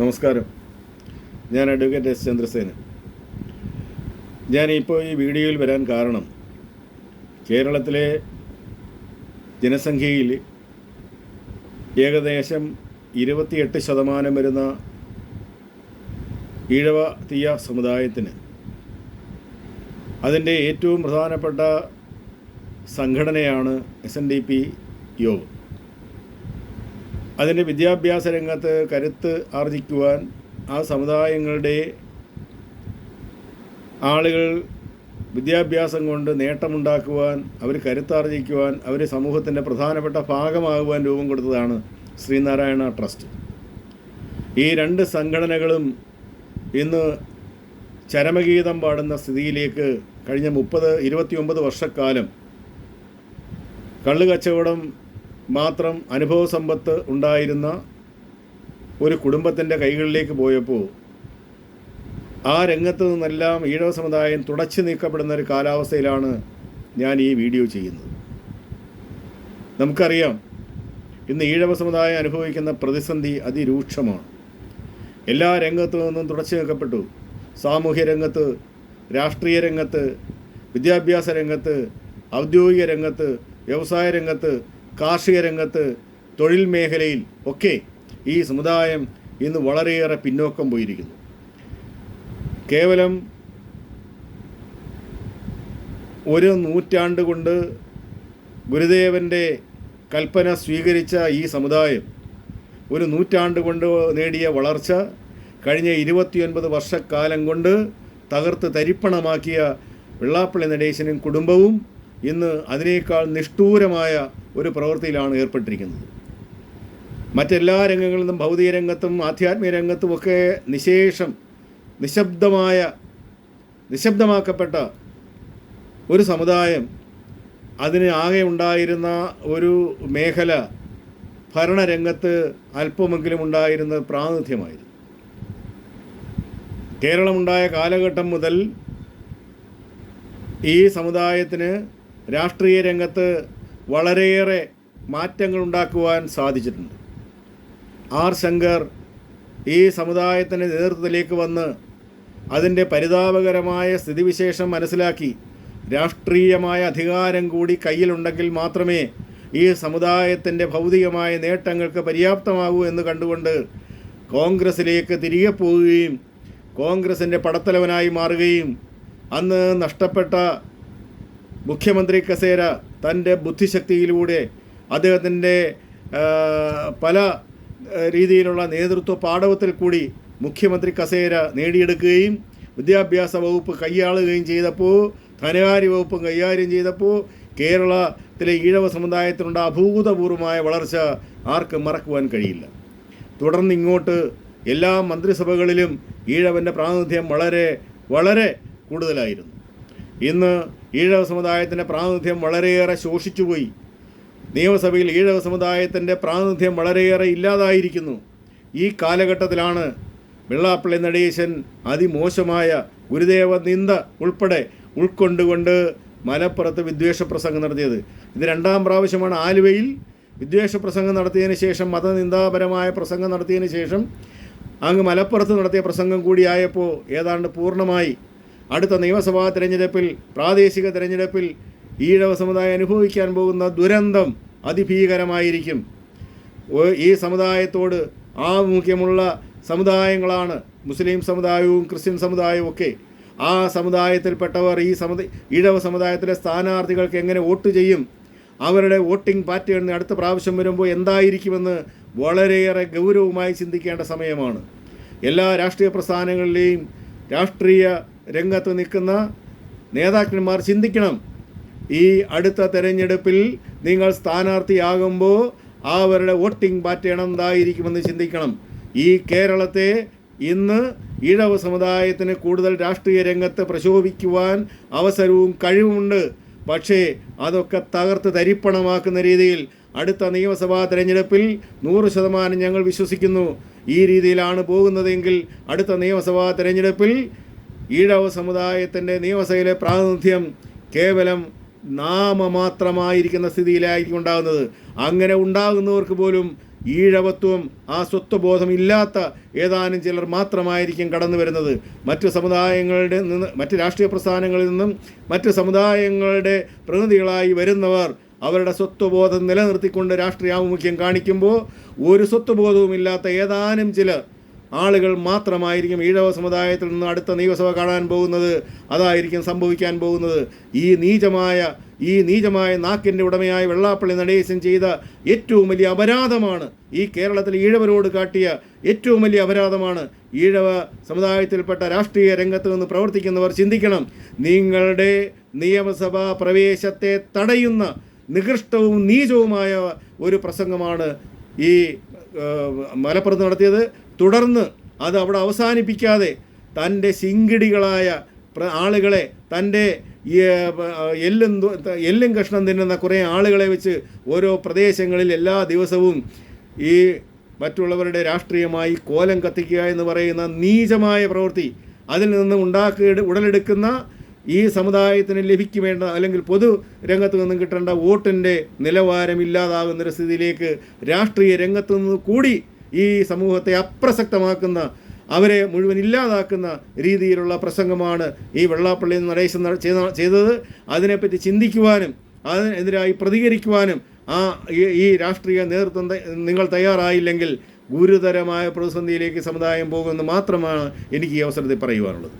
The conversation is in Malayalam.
നമസ്കാരം. ഞാൻ അഡ്വക്കേറ്റ് എസ് ചന്ദ്രസേന ഞാനിപ്പോൾ ഈ വീഡിയോയിൽ വരാൻ കാരണം കേരളത്തിലെ ജനസംഖ്യയിൽ ഏകദേശം ഇരുപത്തിയെട്ട് ശതമാനം വരുന്ന ഈഴവ തീയ സമുദായത്തിന് അതിന്റെ ഏറ്റവും പ്രധാനപ്പെട്ട സംഘടനയാണ് എസ് എൻ ഡി പി യോഗം. അതിന്റെ വിദ്യാഭ്യാസ രംഗത്ത് കരുത്ത് ആർജിക്കുവാൻ ആ സമുദായങ്ങളുടെ ആളുകൾ വിദ്യാഭ്യാസം കൊണ്ട് നേട്ടമുണ്ടാക്കുവാൻ അവർ കരുത്താർജിക്കുവാൻ അവർ സമൂഹത്തിന്റെ പ്രധാനപ്പെട്ട ഭാഗമാകുവാൻ രൂപം കൊടുത്തതാണ് ശ്രീനാരായണ ട്രസ്റ്റ്. ഈ രണ്ട് സംഘടനകളും ഇന്ന് ചരമഗീതം പാടുന്ന സ്ഥിതിയിലേക്ക് കഴിഞ്ഞ മുപ്പത് ഇരുപത്തിയൊമ്പത് വർഷക്കാലം കള്ളുകച്ചവടം മാത്രം അനുഭവ സമ്പത്ത് ഉണ്ടായിരുന്ന ഒരു കുടുംബത്തിന്റെ കൈകളിലേക്ക് പോയപ്പോൾ ആ രംഗത്ത് നിന്നെല്ലാം ഈഴവ സമുദായം തുടച്ചു നീക്കപ്പെടുന്ന ഒരു കാലാവസ്ഥയിലാണ് ഞാൻ ഈ വീഡിയോ ചെയ്യുന്നത്. നമുക്കറിയാം ഇന്ന് ഈഴവ സമുദായം അനുഭവിക്കുന്ന പ്രതിസന്ധി അതിരൂക്ഷമാണ്. എല്ലാ രംഗത്തു നിന്നും തുടച്ചു നീക്കപ്പെട്ടു. സാമൂഹ്യ രംഗത്ത് രാഷ്ട്രീയ രംഗത്ത് വിദ്യാഭ്യാസ രംഗത്ത് ഔദ്യോഗിക രംഗത്ത് വ്യവസായ രംഗത്ത് കാർഷിക രംഗത്ത് തൊഴിൽ മേഖലയിൽ ഒക്കെ ഈ സമുദായം ഇന്ന് വളരെയേറെ പിന്നോക്കം പോയിരിക്കുന്നു. കേവലം ഒരു നൂറ്റാണ്ട് കൊണ്ട് ഗുരുദേവന്റെ കൽപ്പന സ്വീകരിച്ച ഈ സമുദായം ഒരു നൂറ്റാണ്ട് കൊണ്ട് നേടിയ വളർച്ച കഴിഞ്ഞ ഇരുപത്തിയൊൻപത് വർഷക്കാലം കൊണ്ട് തകർത്ത് തരിപ്പണമാക്കിയ വെള്ളാപ്പള്ളി നടേശനും കുടുംബവും ഇന്ന് അതിനേക്കാൾ നിഷ്ഠൂരമായ ഒരു പ്രവൃത്തിയിലാണ് ഏർപ്പെട്ടിരിക്കുന്നത്. മറ്റെല്ലാ രംഗങ്ങളിലും ഭൗതിക രംഗത്തും ആധ്യാത്മിക രംഗത്തുമൊക്കെ നിശേഷം നിശബ്ദമായ നിശബ്ദമാക്കപ്പെട്ട ഒരു സമുദായം അതിന് ആകെ ഉണ്ടായിരുന്ന ഒരു മേഖല ഭരണരംഗത്ത് അല്പമെങ്കിലും ഉണ്ടായിരുന്ന പ്രാതിനിധ്യമായിരുന്നു. കേരളമുണ്ടായ കാലഘട്ടം മുതൽ ഈ സമുദായത്തിന് രാഷ്ട്രീയ രംഗത്ത് വളരെയേറെ മാറ്റങ്ങൾ ഉണ്ടാക്കുവാൻ സാധിച്ചിട്ടുണ്ട്. ആർ ശങ്കർ ഈ സമുദായത്തിന്റെ നേതൃത്വത്തിലേക്ക് വന്ന് അതിന്റെ പരിതാപകരമായ സ്ഥിതിവിശേഷം മനസ്സിലാക്കി രാഷ്ട്രീയമായ അധികാരം കൂടി കയ്യിലുണ്ടെങ്കിൽ മാത്രമേ ഈ സമുദായത്തിന്റെ ഭൗതികമായ നേട്ടങ്ങൾക്ക് പര്യാപ്തമാകൂ എന്ന് കണ്ടുകൊണ്ട് കോൺഗ്രസ്സിലേക്ക് തിരികെ പോവുകയും കോൺഗ്രസിന്റെ പടത്തലവനായി മാറുകയും അന്ന് നഷ്ടപ്പെട്ട മുഖ്യമന്ത്രി കസേര തന്റെ ബുദ്ധിശക്തിയിലൂടെ അദ്ദേഹത്തിന്റെ പല രീതിയിലുള്ള നേതൃത്വ പാഠവത്തിൽ കൂടി മുഖ്യമന്ത്രി കസേര നേടിയെടുക്കുകയും വിദ്യാഭ്യാസ വകുപ്പ് കൈയാളുകയും ചെയ്തപ്പോൾ ധനകാര്യ വകുപ്പ് കൈകാര്യം ചെയ്തപ്പോൾ കേരളത്തിലെ ഈഴവ സമുദായത്തിനുണ്ട അഭൂതപൂർവമായ വളർച്ച ആർക്കും മറക്കുവാൻ കഴിയില്ല. തുടർന്ന് ഇങ്ങോട്ട് എല്ലാ മന്ത്രിസഭകളിലും ഈഴവന്റെ പ്രാതിനിധ്യം വളരെ വളരെ കൂടുതലായിരുന്നു. ഇന്ന് ഈഴവ സമുദായത്തിന്റെ പ്രാതിനിധ്യം വളരെയേറെ ശോഷിച്ചുപോയി. നിയമസഭയിൽ ഈഴവ സമുദായത്തിന്റെ പ്രാതിനിധ്യം വളരെയേറെ ഇല്ലാതായിരിക്കുന്നു. ഈ കാലഘട്ടത്തിലാണ് വെള്ളാപ്പള്ളി നടേശൻ അതിമോശമായ ഗുരുദേവ നിന്ദ ഉൾപ്പെടെ ഉൾക്കൊണ്ടുകൊണ്ട് മലപ്പുറത്ത് വിദ്വേഷ പ്രസംഗം നടത്തിയത്. ഇത് രണ്ടാം പ്രാവശ്യമാണ് ആലുവയിൽ വിദ്വേഷ പ്രസംഗം നടത്തിയതിന് ശേഷം മതനിന്ദാപരമായ പ്രസംഗം നടത്തിയതിന് ശേഷം അങ്ങ് മലപ്പുറത്ത് നടത്തിയ പ്രസംഗം കൂടിയായപ്പോൾ ഏതാണ്ട് പൂർണമായി അടുത്ത നിയമസഭാ തിരഞ്ഞെടുപ്പിൽ പ്രാദേശിക തിരഞ്ഞെടുപ്പിൽ ഈഴവ സമുദായം അനുഭവിക്കാൻ പോകുന്ന ദുരന്തം അതിഭീകരമായിരിക്കും. ഈ സമുദായത്തോട് ആമുഖ്യമുള്ള സമുദായങ്ങളാണ് മുസ്ലിം സമുദായവും ക്രിസ്ത്യൻ സമുദായവും ഒക്കെ. ആ സമുദായത്തിൽപ്പെട്ടവർ ഈ സമുദ ഈഴവ സമുദായത്തിലെ സ്ഥാനാർത്ഥികൾക്ക് എങ്ങനെ വോട്ട് ചെയ്യും? അവരുടെ വോട്ടിംഗ് പാറ്റേൺ അടുത്ത പ്രാവശ്യം വരുമ്പോൾ എന്തായിരിക്കുമെന്ന് വളരെയേറെ ഗൗരവമായി ചിന്തിക്കേണ്ട സമയമാണ്. എല്ലാ രാഷ്ട്രീയ പ്രസ്ഥാനങ്ങളിലെയും രാഷ്ട്രീയ രംഗത്ത് നിൽക്കുന്ന നേതാക്കന്മാർ ചിന്തിക്കണം. ഈ അടുത്ത തെരഞ്ഞെടുപ്പിൽ നിങ്ങൾ സ്ഥാനാർത്ഥിയാകുമ്പോൾ അവരുടെ വോട്ടിംഗ് പാറ്റേൺ എന്തായിരിക്കുമെന്ന് ചിന്തിക്കണം. ഈ കേരളത്തെ ഇന്ന് ഇഴവ് സമുദായത്തിന് കൂടുതൽ രാഷ്ട്രീയ രംഗത്ത് പ്രശോഭിക്കുവാൻ അവസരവും കഴിവുമുണ്ട്. പക്ഷേ അതൊക്കെ തകർത്ത് തരിപ്പണമാക്കുന്ന രീതിയിൽ അടുത്ത നിയമസഭാ തെരഞ്ഞെടുപ്പിൽ നൂറ് ശതമാനം ഞങ്ങൾ വിശ്വസിക്കുന്നു. ഈ രീതിയിലാണ് പോകുന്നതെങ്കിൽ അടുത്ത നിയമസഭാ തെരഞ്ഞെടുപ്പിൽ ഈഴവ സമുദായത്തിന്റെ നിയമസഭയിലെ പ്രാതിനിധ്യം കേവലം നാമമാത്രമായിരിക്കുന്ന സ്ഥിതിയിലായിരിക്കും ഉണ്ടാകുന്നത് അങ്ങനെ ഉണ്ടാകുന്നവർക്ക് പോലും ഈഴവത്വം ആ സ്വത്വബോധം ഇല്ലാത്ത ഏതാനും ചിലർ മാത്രമായിരിക്കും കടന്നു വരുന്നത് മറ്റു സമുദായങ്ങളുടെ നിന്ന് മറ്റ് രാഷ്ട്രീയ പ്രസ്ഥാനങ്ങളിൽ നിന്നും മറ്റ് സമുദായങ്ങളുടെ പ്രതിനിധികളായി വരുന്നവർ അവരുടെ സ്വത്വബോധം നിലനിർത്തിക്കൊണ്ട് രാഷ്ട്രീയ ആഭിമുഖ്യം കാണിക്കുമ്പോൾ ഒരു സ്വത്വബോധവുമില്ലാത്ത ഏതാനും ചിലർ ആളുകൾ മാത്രമായിരിക്കും ഈഴവ സമുദായത്തിൽ നിന്ന് അടുത്ത നിയമസഭ കാണാൻ പോകുന്നത് അതായിരിക്കും സംഭവിക്കാൻ പോകുന്നത്. ഈ നീചമായ ഈ നീചമായ നാക്കിന്റെ ഉടമയായ വെള്ളാപ്പള്ളി നടേശൻ ചെയ്ത ഏറ്റവും വലിയ അപരാധമാണ് ഈ കേരളത്തിൽ ഈഴവരോട് കാട്ടിയ ഏറ്റവും വലിയ അപരാധമാണ്. ഈഴവ സമുദായത്തിൽപ്പെട്ട രാഷ്ട്രീയ രംഗത്ത് നിന്ന് പ്രവർത്തിക്കുന്നവർ ചിന്തിക്കണം നിങ്ങളുടെ നിയമസഭാ പ്രവേശത്തെ തടയുന്ന നികൃഷ്ടവും നീചവുമായ ഒരു പ്രസംഗമാണ് ഈ മലപ്പുറത്ത് നടത്തിയത് തുടർന്ന് അത് അവിടെ അവസാനിപ്പിക്കാതെ തന്റെ ശിങ്കിടികളായ ആളുകളെ തന്റെ എല്ലും എല്ലും കഷ്ണം തിന്നുന്ന കുറേ ആളുകളെ വെച്ച് ഓരോ പ്രദേശങ്ങളിൽ എല്ലാ ദിവസവും ഈ മറ്റുള്ളവരുടെ രാഷ്ട്രീയമായി കോലം കത്തിക്കുക എന്ന് പറയുന്ന നീചമായ പ്രവൃത്തി അതിൽ നിന്ന് ഉണ്ടാക്കി ഉടലെടുക്കുന്ന ഈ സമുദായത്തിന് ലഭിക്കുവേണ്ട അല്ലെങ്കിൽ പൊതു രംഗത്ത് നിന്നും കിട്ടേണ്ട വോട്ടിന്റെ നിലവാരം ഇല്ലാതാകുന്നൊരു സ്ഥിതിയിലേക്ക് രാഷ്ട്രീയ രംഗത്ത് നിന്ന് കൂടി ഈ സമൂഹത്തെ അപ്രസക്തമാക്കുന്ന അവരെ മുഴുവൻ ഇല്ലാതാക്കുന്ന രീതിയിലുള്ള പ്രസംഗമാണ് ഈ വെള്ളാപ്പള്ളി നടേശൻ നട- ചെയ്തത്. അതിനെപ്പറ്റി ചിന്തിക്കുവാനും അതിനെതിരായി പ്രതികരിക്കുവാനും ആ ഈ രാഷ്ട്രീയ നേതൃത്വം നിങ്ങൾ തയ്യാറായില്ലെങ്കിൽ ഗുരുതരമായ പ്രതിസന്ധിയിലേക്ക് സമുദായം പോകുമെന്ന് മാത്രമാണ് എനിക്ക് ഈ അവസരത്തിൽ പറയുവാനുള്ളത്.